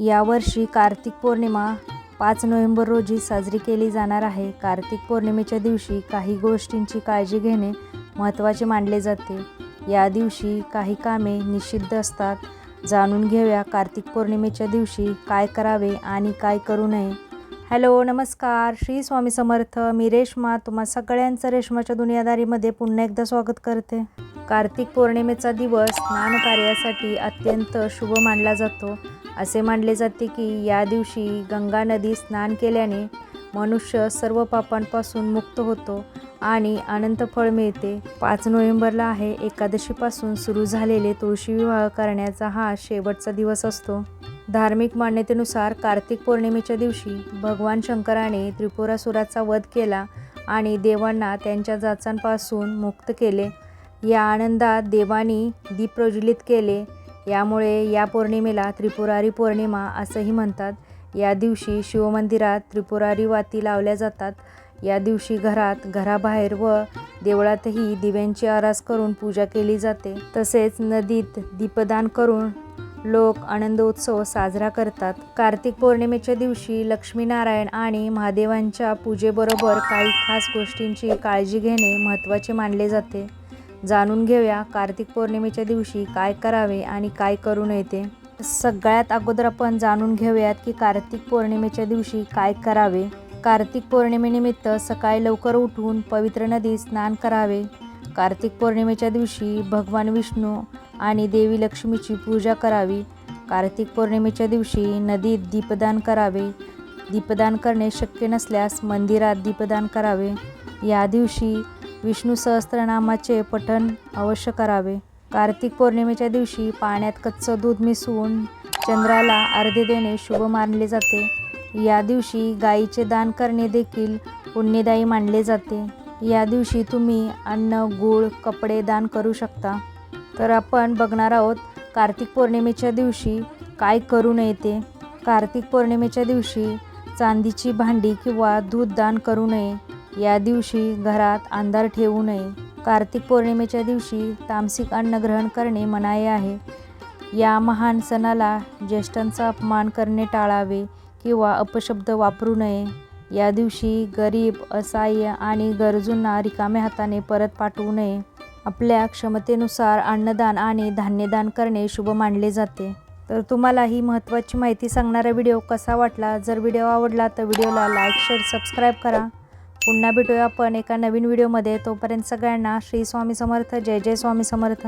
यावर्षी कार्तिक पौर्णिमा पाच नोव्हेंबर रोजी साजरी केली जाणार आहे. कार्तिक पौर्णिमेच्या दिवशी काही गोष्टींची काळजी घेणे महत्त्वाचे मानले जाते. या दिवशी काही कामे निषिद्ध असतात. जाणून घेऊया कार्तिक पौर्णिमेच्या दिवशी काय करावे आणि काय करू नये. हॅलो नमस्कार. श्री स्वामी समर्थ. मी रेश्मा. तुम्हा सगळ्यांचं रेश्माच्या दुनियादारीमध्ये पुन्हा एकदा स्वागत करते. कार्तिक पौर्णिमेचा दिवस स्नान कार्यासाठी अत्यंत शुभ मानला जातो. असे मानले जाते की या दिवशी गंगा नदी स्नान केल्याने मनुष्य सर्व पापांपासून मुक्त होतो आणि अनंत फळ मिळते. पाच नोव्हेंबरला आहे एकादशीपासून सुरू झालेले तुळशी विवाह करण्याचा हा शेवटचा दिवस असतो. धार्मिक मान्यतेनुसार कार्तिक पौर्णिमेच्या दिवशी भगवान शंकराने त्रिपुरासुराचा वध केला आणि देवांना त्यांच्या जाचांपासून मुक्त केले. या आनंदात देवानी दीप प्रज्वलित केले. यामुळे या पौर्णिमेला त्रिपुरारी पौर्णिमा असंही म्हणतात. या दिवशी शिवमंदिरात त्रिपुरारी वाती लावल्या जातात. या दिवशी घरात घराबाहेर व देवळातही दिव्यांची आरास करून पूजा केली जाते. तसेच नदीत दीपदान करून लोक आनंदोत्सव साजरा करतात. कार्तिक पौर्णिमेच्या दिवशी लक्ष्मीनारायण आणि महादेवांच्या पूजेबरोबर काही खास गोष्टींची काळजी घेणे महत्त्वाचे मानले जाते. जाणून घेऊया कार्तिक पौर्णिमेच्या दिवशी काय करावे आणि काय करू नये ते. सगळ्यात अगोदर आपण जाणून घेऊयात की कार्तिक पौर्णिमेच्या दिवशी काय करावे. कार्तिक पौर्णिमेनिमित्त सकाळी लवकर उठून पवित्र नदीत स्नान करावे. कार्तिक पौर्णिमेच्या दिवशी भगवान विष्णू आणि देवी लक्ष्मीची पूजा करावी. कार्तिक पौर्णिमेच्या दिवशी नदीत दीपदान करावे. दीपदान करणे शक्य नसल्यास मंदिरात दीपदान करावे. या दिवशी विष्णू सहस्त्रनामाचे पठण अवश्य करावे. कार्तिक पौर्णिमेच्या दिवशी पाण्यात कच्चं दूध मिसळून चंद्राला अर्धे देणे शुभ मानले जाते. या दिवशी गायीचे दान करणे देखील पुण्यदायी मानले जाते. या दिवशी तुम्ही अन्न गूळ कपडे दान करू शकता. तर आपण बघणार आहोत कार्तिक पौर्णिमेच्या दिवशी काय करू नये ते. कार्तिक पौर्णिमेच्या दिवशी चांदीची भांडी किंवा दूध दान करू नये. या दिवशी घरात अंधार ठेवू नये. कार्तिक पौर्णिमेच्या दिवशी तामसिक अन्न ग्रहण करणे मनाई आहे. या महान सणाला ज्येष्ठांचा अपमान करणे टाळावे किंवा अपशब्द वापरू नये. या दिवशी गरीब असहाय्य आणि गरजूंना रिकाम्या हाताने परत पाठवू नये. आपल्या क्षमतेनुसार अन्नदान आणि धान्यदान करणे शुभ मानले जाते. तर तुम्हाला ही महत्त्वाची माहिती सांगणारा व्हिडिओ कसा वाटला? जर व्हिडिओ आवडला तर व्हिडिओला लाईक शेअर सबस्क्राईब करा. पुन्हा भेटूया आपण एका नवीन व्हिडिओमध्ये. तोपर्यंत सगळ्यांना श्री स्वामी समर्थ. जय जय स्वामी समर्थ.